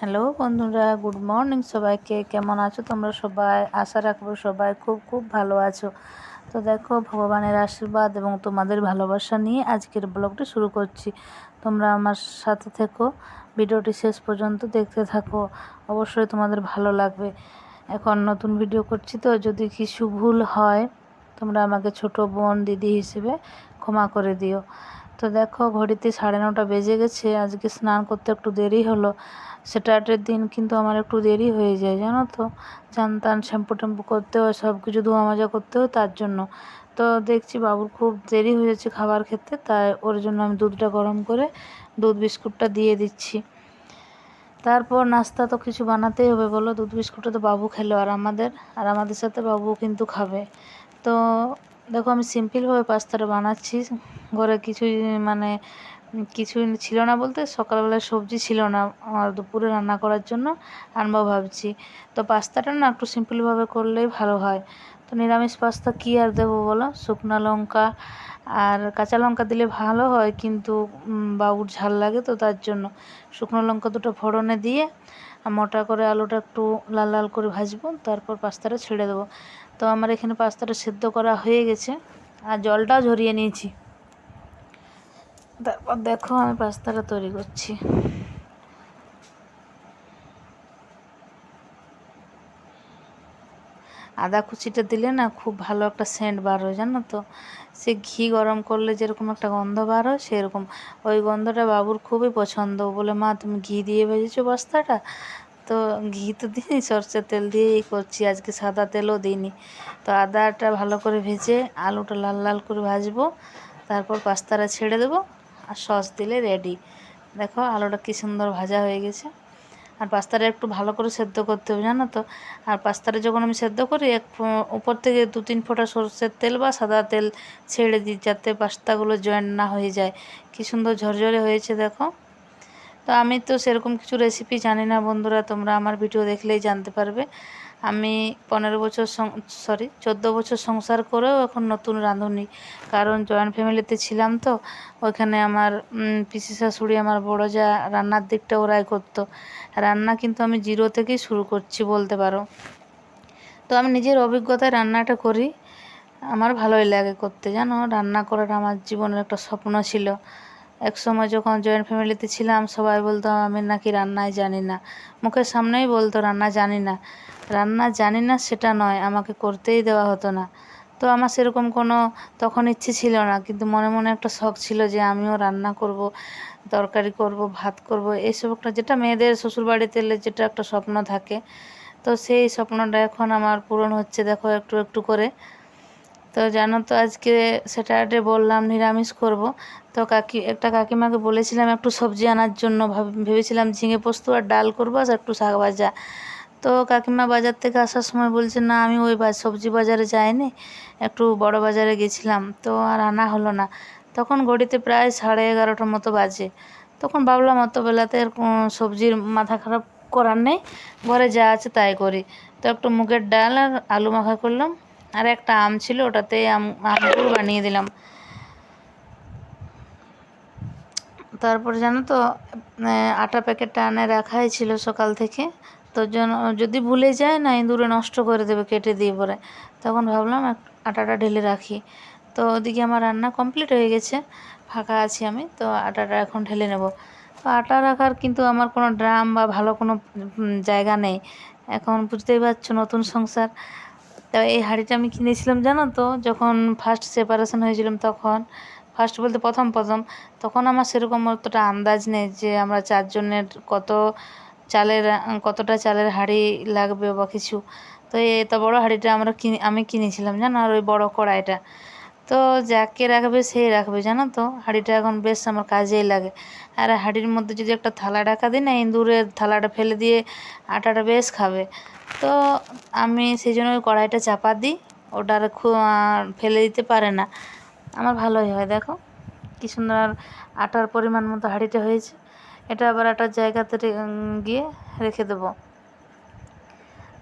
Hello বন্ধুরা, good morning সবাইকে। কেমন আছো তোমরা সবাই? আশা রাখব সবাই খুব খুব ভালো আছো। তো দেখো, ভগবানের আশীর্বাদ এবং তোমাদের ভালোবাসা নিয়ে আজকের ব্লগটি শুরু করছি। তোমরা আমার সাথে থেকো, ভিডিওটি শেষ পর্যন্ত দেখতে থাকো। অবশ্যই তোমাদের ভালো লাগবে। এখন নতুন ভিডিও করছি তো, যদি কিছু ভুল হয়, তোমরা আমাকে ছোট বোন, দিদি হিসেবে ক্ষমা করে দিও। তো দেখো, ঘড়িতে সাড়ে নটা বেজে গেছে। আজকে স্নান করতে একটু দেরি হলো। স্যাটারডের দিন কিন্তু আমার একটু দেরি হয়ে যায়, জানো তো। চান টান, শ্যাম্পু ট্যাম্পু করতে হয়, সব কিছু ধোয়া মাজা করতে হয় তার জন্য। তো দেখছি বাবুর খুব দেরি হয়ে যাচ্ছে খাবার খেতে, তাই ওর জন্য আমি দুধটা গরম করে দুধ বিস্কুটটা দিয়ে দিচ্ছি। তারপর নাস্তা তো কিছু বানাতেই হবে, বলো? দুধ বিস্কুটটা তো বাবু খেলো, আর আমাদের আর আমাদের সাথে বাবু কিন্তু খাবে। তো দেখো, আমি সিম্পলভাবে পাস্তাটা বানাচ্ছি। ঘরে কিছুই মানে কিছুই ছিল না বলতে, সকালবেলায় সবজি ছিল না আমার দুপুরে রান্না করার জন্য আনব ভাবছি। তো পাস্তাটা না একটু সিম্পলভাবে করলেই ভালো হয়। তো নিরামিষ পাস্তা কী আর দেবো বলো? শুকনো লঙ্কা আর কাঁচা লঙ্কা দিলে ভালো হয়, কিন্তু বাবুর ঝাল লাগে তো তার জন্য। শুকনো লঙ্কা দুটো ফোড়নে দিয়ে মোটা করে আলুটা একটু লাল লাল করে ভাজবো, তারপর পাস্তাটা ছেড়ে দেবো। তো আমার এখানে পাস্তাটা সেদ্ধ করা হয়ে গেছে আর জলটাও ঝরিয়ে নিয়েছি। তারপর দেখো আমি পাস্তাটা তৈরি করছি। আদা কুচিটা দিলে না খুব ভালো একটা সেন্ট বার হয়, জানো তো? সে ঘি গরম করলে যেরকম একটা গন্ধ বার হয়, সেরকম। ওই গন্ধটা বাবুর খুবই পছন্দ বলে, মা, তুমি ঘি দিয়ে ভেজেছো পাস্তাটা? তো ঘি তো দিই সরষের তেল দিয়েই করছি, আজকে সাদা তেলও দিইনি। তো আদাটা ভালো করে ভেজে আলুটা লাল লাল করে ভাজবো, তারপর পাস্তাটা ছেড়ে দেবো আর সস দিলে রেডি। দেখো আলুটা কী সুন্দর ভাজা হয়ে গেছে। আর পাস্তাটা একটু ভালো করে সেদ্ধ করতে হবে, জানো তো? আর পাস্তাটা যখন আমি সেদ্ধ করি, এক উপর থেকে দু তিন ফোঁটা সরষের তেল বা সাদা তেল ছেড়ে দিই, যাতে পাস্তাগুলো জয়েন্ট না হয়ে যায়। কী সুন্দর ঝরঝরে হয়েছে, দেখো। তো আমি তো সেরকম কিছু রেসিপি জানি না বন্ধুরা, তোমরা আমার ভিডিও দেখলেই জানতে পারবে। আমি পনেরো বছর সরি চোদ্দ বছর সংসার করেও এখন নতুন রাঁধুনি, কারণ জয়েন্ট ফ্যামিলিতে ছিলাম তো, ওইখানে আমার পিসি শাশুড়ি আমার বড় যা, রান্নার দিকটা ওরাই করতো। রান্না কিন্তু আমি জিরো থেকেই শুরু করছি বলতে পারো। তো আমি নিজের অভিজ্ঞতায় রান্নাটা করি, আমার ভালোই লাগে করতে, জানো? রান্না করাটা আমার জীবনের একটা স্বপ্ন ছিল। এক সময় যখন জয়েন্ট ফ্যামিলিতে ছিলাম, সবাই বলতো, আমি নাকি রান্নাই জানি না। মুখের সামনেই বলতো, রান্না জানি না। রান্না জানি না, সেটা নয়, আমাকে করতেই দেওয়া হতো না। তো আমার সেরকম কোনো তখন ইচ্ছে ছিল না, কিন্তু মনে মনে একটা শখ ছিল যে, আমিও রান্না করব, তরকারি করব, ভাত করব। এইসব একটা যেটা মেয়েদের শ্বশুরবাড়িতে এলে যেটা একটা স্বপ্ন থাকে। তো সেই স্বপ্নটা এখন আমার পূরণ হচ্ছে, দেখো, একটু একটু করে। তো জানো তো আজকে স্যাটারডে বললাম নিরামিষ করব। তো কাকি, একটা কাকিমাকে বলেছিলাম একটু সবজি আনার জন্য ভেবেছিলাম ঝিঙে পোস্ত আর ডাল করব আর একটু শাক ভাজা। তো কাকিমা বাজার থেকে আসার সময় বলছে, না, আমি ওই বা, সবজি বাজারে যাইনি, একটু বড় বাজারে গেছিলাম। তো আর আনা হলো না। তখন ঘড়িতে প্রায় সাড়ে এগারোটার মতো বাজে। তখন ভাবলাম অত বেলাতে সবজির মাথা খারাপ করার নেই, ঘরে যা আছে তাই করি। তো একটু মুগের ডাল আর আলু মাখা করলাম। আর একটা আম ছিল, ওটাতে আম, আমগুলো বানিয়ে দিলাম। তারপর জানো তো আটা প্যাকেটটা আনে রাখাই ছিল সকাল থেকে। তো যদি ভুলে যায়, না, ইঁদুরে নষ্ট করে দেবে কেটে দিয়ে পরে। তখন ভাবলাম আটাটা ঢেলে রাখি। তো ওদিকে আমার রান্না কমপ্লিট হয়ে গেছে, ফাঁকা আছি আমি, তো আটাটা এখন ঢেলে নেব। তো আটা রাখার কিন্তু আমার কোনো ড্রাম বা ভালো কোনো জায়গা নেই। এখন বুঝতেই পারছ, নতুন সংসার। তো এই হাঁড়িটা আমি কিনেছিলাম, জানো তো? যখন ফার্স্ট সেপারেশন হয়েছিলাম তখন ফার্স্ট বলতে প্রথম প্রথম, তখন আমার সেরকম অতটা আন্দাজ নেই যে আমরা চারজনের কত চালের, কতটা চালের হাঁড়ি লাগবে বা কিছু। তো এই এত বড় হাঁড়িটা আমরা কিনে, আমি কিনেছিলাম, জানো? আর ওই বড় কড়াইটা। তো যাকে রাখবে সেই রাখবে, জানো তো? হাঁড়িটা এখন বেশ আমার কাজেই লাগে। আর হাঁড়ির মধ্যে যদি একটা থালা ঢাকা দিই না, ইঁদুরের থালাটা ফেলে দিয়ে আটাটা বেশ খাবে। তো আমি সেই জন্য ওই কড়াইটা চাপা দিই ওটার ফেলে দিতে পারে না। আমার ভালোই হয়, দেখো। কী সুন্দর আর আটার পরিমাণ মতো হাঁড়িটা হয়েছে। এটা আবার একটা জায়গাতে গিয়ে রেখে দেব।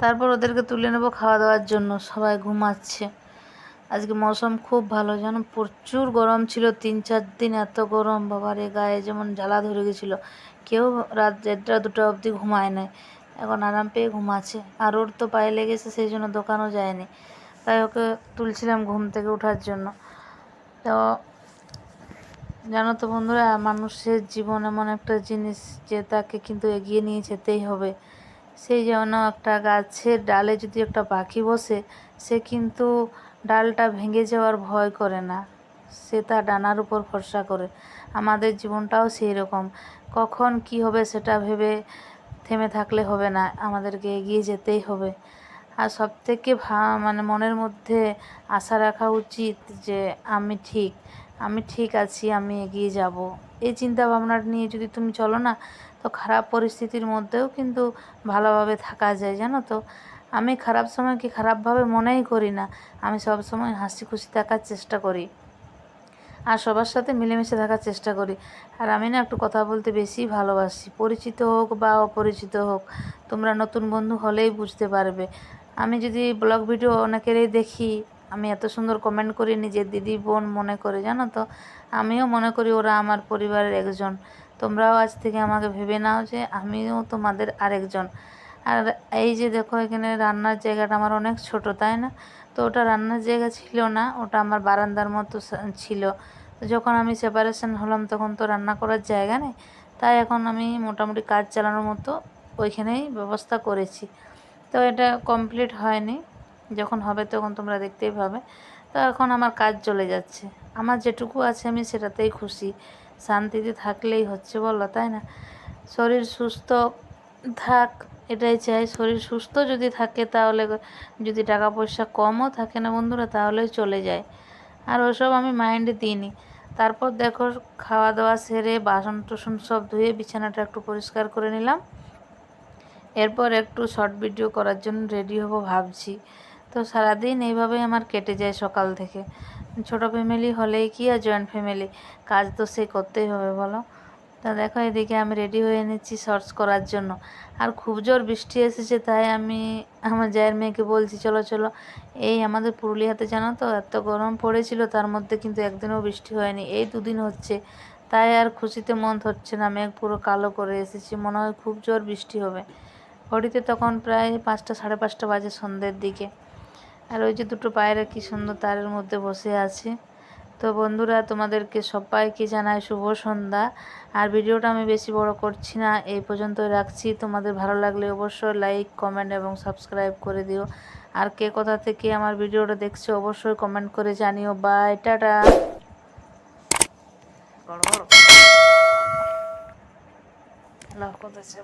তারপর ওদেরকে তুলে নেব খাওয়া দাওয়ার জন্য। সবাই ঘুমাচ্ছে। আজকে মৌসুম খুব ভালো জানো প্রচুর গরম ছিল, তিন চার দিন এত গরম বাবারে গায়ে যেমন জ্বালা ধরে গেছিল। কেউ রাত দেড়টা দুটো অবধি ঘুমায় নাই, এখন আরাম পেয়ে ঘুমাচ্ছে। আর ওর তো পায়ে লেগেছে, সেই জন্য দোকানও যায়নি। তাই ওকে তুলছিলাম ঘুম থেকে ওঠার জন্য। তো জানো তো বন্ধুরা, মানুষের জীবন এমন একটা জিনিস যে তাকে কিন্তু এগিয়ে নিয়ে যেতেই হবে। সেই যেমন একটা গাছের ডালে যদি একটা পাখি বসে, সে কিন্তু ডালটা ভেঙে যাওয়ার ভয় করে না। সে তার ডানার উপর ভরসা করে। আমাদের জীবনটাও সেই রকম। কখন কি হবে সেটা ভেবে থেমে থাকলে হবে না। আমাদেরকে এগিয়ে যেতেই হবে। আর সব থেকে ভা মানে মনের মধ্যে আশা রাখা উচিত যে আমি ঠিক আমি ঠিক আছি, আমি এগিয়ে যাব। এই চিন্তা ভাবনা নিয়ে যদি তুমি চলো না, তো খারাপ পরিস্থিতির মধ্যেও কিন্তু ভালোভাবে থাকা যায়, জানো তো? আমি খারাপ সময়কে খারাপভাবে মনেই করি না? আমি সব সময় হাসি খুশি থাকার চেষ্টা করি। আর সবার সাথে মিলেমিশে থাকার চেষ্টা করি। আর আমি না একটু কথা বলতে বেশি ভালোবাসি। পরিচিত হোক বা অপরিচিত হোক, তোমরা নতুন বন্ধু হলেই বুঝতে পারবে। আমি যদি ব্লগ ভিডিও অনেকেরই দেখি, আমি এত সুন্দর কমেন্ট করি, নিজের দিদি বোন মনে করে, জানো তো? আমিও মনে করি ওরা আমার পরিবারের একজন। তোমরাও আজ থেকে আমাকে ভেবে নাও যে আমিও তোমাদের আরেকজন। আর এই যে দেখো, এখানে রান্নার জায়গাটা আমার অনেক ছোট, তাই না? তো ওটা রান্নার জায়গা ছিল না, ওটা আমার বারান্দার মতো ছিল। যখন আমি সেপারেশন হলাম, তখন তো রান্না করার জায়গা নেই। তাই এখন আমি মোটামুটি কাজ চালানোর মতো ওইখানেই ব্যবস্থা করেছি। তো এটা কমপ্লিট হয়নি। যখন হবে তখন তোমরা দেখতেই পাবে। তো এখন আমার কাজ চলে যাচ্ছে। আমার যেটুকু আছে আমি সেটাতেই খুশি। শান্তিতে থাকলেই হচ্ছে, বলো, তাই না? শরীর সুস্থ থাক, এটাই চাই। শরীর সুস্থ যদি থাকে তাহলে, যদি টাকা পয়সা কমও থাকে না বন্ধুরা তাহলে চলে যায়। আর ওসব আমি মাইন্ডে দিইনি। তারপর দেখো খাওয়া দাওয়া সেরে বাসন টসন সব ধুয়ে বিছানাটা একটু পরিষ্কার করে নিলাম। এরপর একটু শর্ট ভিডিও করার জন্য রেডি হব ভাবছি। তো সারাদিন এইভাবেই আমার কেটে যায় সকাল থেকে। ছোট ফ্যামিলি হলেই কি আর জয়েন্ট ফ্যামিলি কাজ তো সে করতেই হবে, বলো। তা দেখো, এদিকে আমি রেডি হয়ে নিচ্ছি শর্টস করার জন্য। আর খুব জোর বৃষ্টি এসেছে, তাই আমি আমার জায়ের মেয়েকে বলছি, চলো চলো। এই আমাদের পুরুলিয়াতে জানো তো, এত গরম পড়েছিল, তার মধ্যে কিন্তু একদিনও বৃষ্টি হয়নি। এই দুদিন হচ্ছে, তাই আর খুশিতে মন হচ্ছে না, মেঘ পুরো কালো করে এসেছি, মনে হয় খুব জোর বৃষ্টি হবে। ঘড়িতে তখন প্রায় পাঁচটা, সাড়ে পাঁচটা বাজে সন্ধ্যের দিকে। আর ওই যে দুটো পায়রা, কি সুন্দর তারের মধ্যে বসে আছে। তো বন্ধুরা তোমাদেরকে সবাইকে জানাই শুভ সন্ধ্যা। আর ভিডিওটা আমি বেশি বড় করছি না এই পর্যন্ত রাখছি। তোমাদের ভালো লাগলে অবশ্যই লাইক কমেন্ট এবং সাবস্ক্রাইব করে দিও। আর কে কোথা থেকে আমার ভিডিওটা দেখছ অবশ্যই কমেন্ট করে জানিও। Bye tata. করতেছে